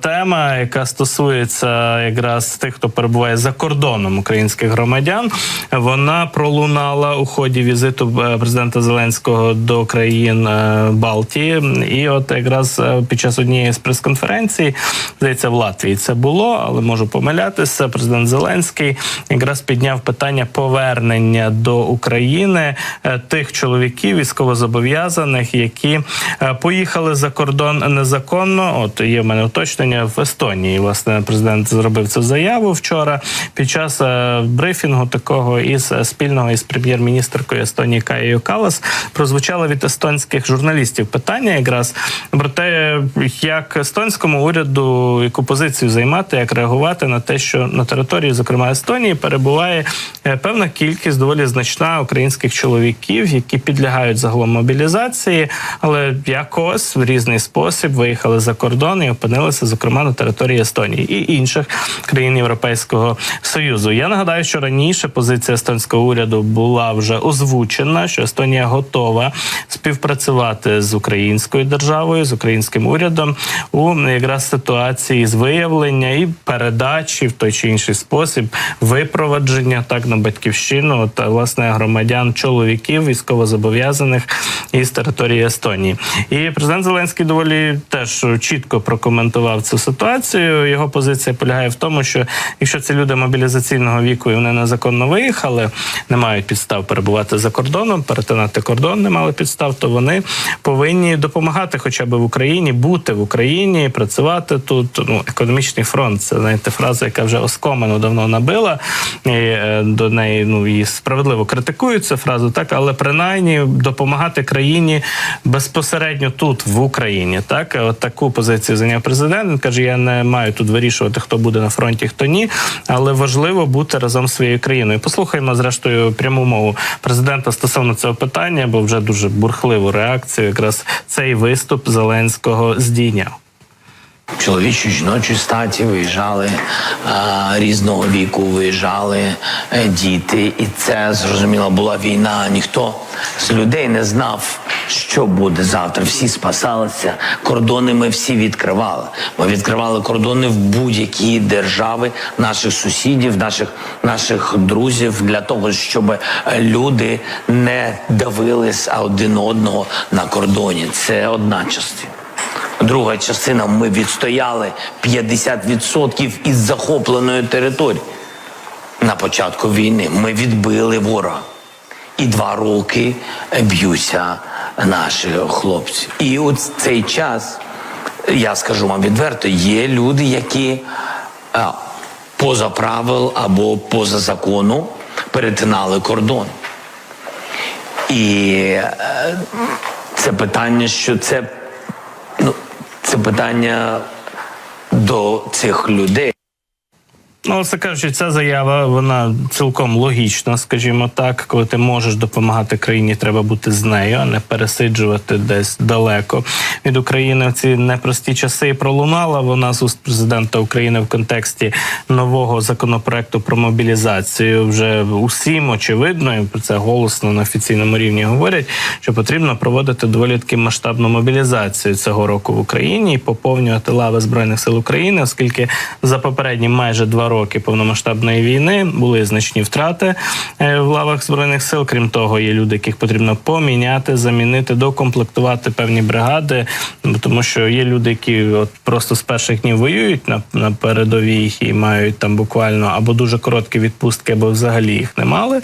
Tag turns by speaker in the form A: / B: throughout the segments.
A: Тема, яка стосується якраз тих, хто перебуває за кордоном українських громадян, вона пролунала у ході візиту е, президента Зеленського до країн е, Балтії. І от якраз е, під час однієї з прес-конференцій, здається, в Латвії це було, але можу помилятися. Президент Зеленський якраз підняв питання повернення до України тих чоловіків військовозобов'язаних, які поїхали за кордон незаконно. От є в мене уточнення в Естонії. Власне, президент зробив цю заяву вчора під час е, брифінгу такого із е, спільного із прем'єр-міністркою Естонії Каєю Калас прозвучало від естонських журналістів питання, якраз про те, як естонському уряду яку позицію займати, як реагувати на те, що на території, зокрема Естонії, перебуває е, певна кількість доволі значна українських чоловіків, які підлягають загалом мобілізації, але якось в різний спосіб виїхали за кордон і опинилися, зокрема, на території Естонії і інших країн Європейського союзу. Я нагадаю, що раніше позиція естонського уряду була вже озвучена, що Естонія готова співпрацювати з українською державою, з українським урядом у якраз ситуації з виявлення і передачі в той чи інший спосіб випровадження так на батьківщину та власне громадян чоловіків військовозобов'язаних із території Естонії. І президент Зеленський доволі теж чітко прокоментував цю ситуацію. Його позиція полягає в тому, що якщо ці люди мобілізаційного віку і вони незаконно виїхали, не мають підстав перебувати за кордоном, перетинати кордон, не мали підстав, то вони повинні допомагати, хоча б в Україні, бути в Україні, працювати тут. Ну, економічний фронт це знаєте, фраза, яка вже оскомину давно набила. І, е, до неї ну і справедливо критикують цю фразу, так але принаймні допомагати країні безпосередньо тут, в Україні. Так, от таку позицію зайняв президент. Він каже: я не маю тут вирішувати, хто буде на фронті, хто ні, але важливо бути разом з своєю країною. Послухаємо зрештою пряму мову президента стосовно цього питання, бо вже дуже бурхливу реакцію. Якраз цей виступ Зеленського здійняв.
B: Чоловічі жіночі статі виїжджали а, різного віку, виїжджали е, діти, і це зрозуміло була війна. Ніхто з людей не знав, що буде завтра. Всі спасалися. Кордони ми всі відкривали. Ми відкривали кордони в будь-які держави наших сусідів, наших наших друзів для того, щоб е, люди не давились один одного на кордоні. Це одна частина. Друга частина ми відстояли 50% із захопленої території. На початку війни ми відбили ворога. І два роки б'ються наші хлопці. І от цей час, я скажу вам відверто, є люди, які а, поза правил або поза закону перетинали кордон. І е, це питання, що це це питання до цих людей.
A: Ну, це кажучи, ця заява вона цілком логічна, скажімо так. Коли ти можеш допомагати країні, треба бути з нею, а не пересиджувати десь далеко від України в ці непрості часи. Пролунала вона з уст президента України в контексті нового законопроекту про мобілізацію. Вже усім очевидно, і про це голосно на офіційному рівні говорять, що потрібно проводити доволі таки масштабну мобілізацію цього року в Україні і поповнювати лави збройних сил України, оскільки за попередні майже два роки повномасштабної війни були значні втрати е, в лавах збройних сил. Крім того, є люди, яких потрібно поміняти, замінити, докомплектувати певні бригади, тому що є люди, які от просто з перших днів воюють на, на передовій і мають там буквально або дуже короткі відпустки, або взагалі їх не мали.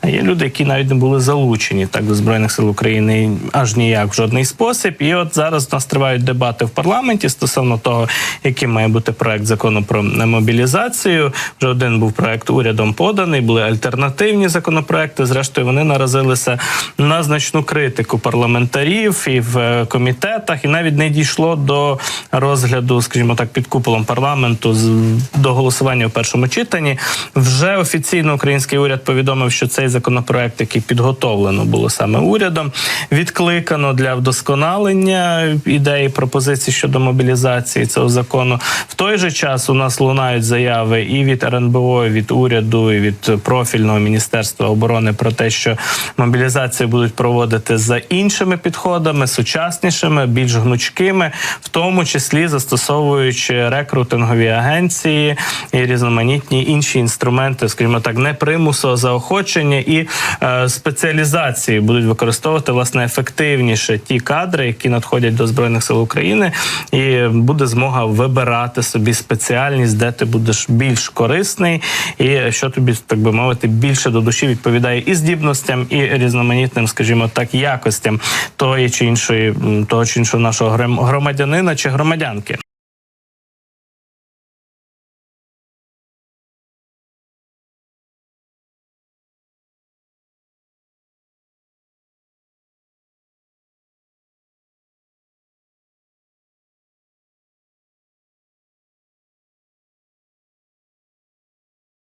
A: А є люди, які навіть не були залучені так до збройних сил України аж ніяк в жодний спосіб. І от зараз у нас тривають дебати в парламенті стосовно того, яким має бути проект закону про мобілізацію. Вже один був проект урядом поданий, були альтернативні законопроекти. Зрештою, вони наразилися на значну критику парламентарів і в е, комітетах, і навіть не дійшло до розгляду, скажімо так, під куполом парламенту з до голосування у першому читанні. Вже офіційно український уряд повідомив, що цей законопроект, який підготовлено було саме урядом, відкликано для вдосконалення ідеї пропозицій щодо мобілізації цього закону. В той же час у нас лунають заяви заяви і від РНБО, і від уряду, і від профільного міністерства оборони про те, що мобілізацію будуть проводити за іншими підходами, сучаснішими, більш гнучкими, в тому числі застосовуючи рекрутингові агенції і різноманітні інші інструменти, скажімо так, не примусу, а заохочення і е, спеціалізації будуть використовувати власне ефективніше ті кадри, які надходять до збройних сил України, і буде змога вибирати собі спеціальність, де ти будеш більш корисний, і що тобі так би мовити більше до душі відповідає і здібностям, і різноманітним, скажімо так, якостям тої чи іншої того чи іншого нашого гром- громадянина чи громадянки.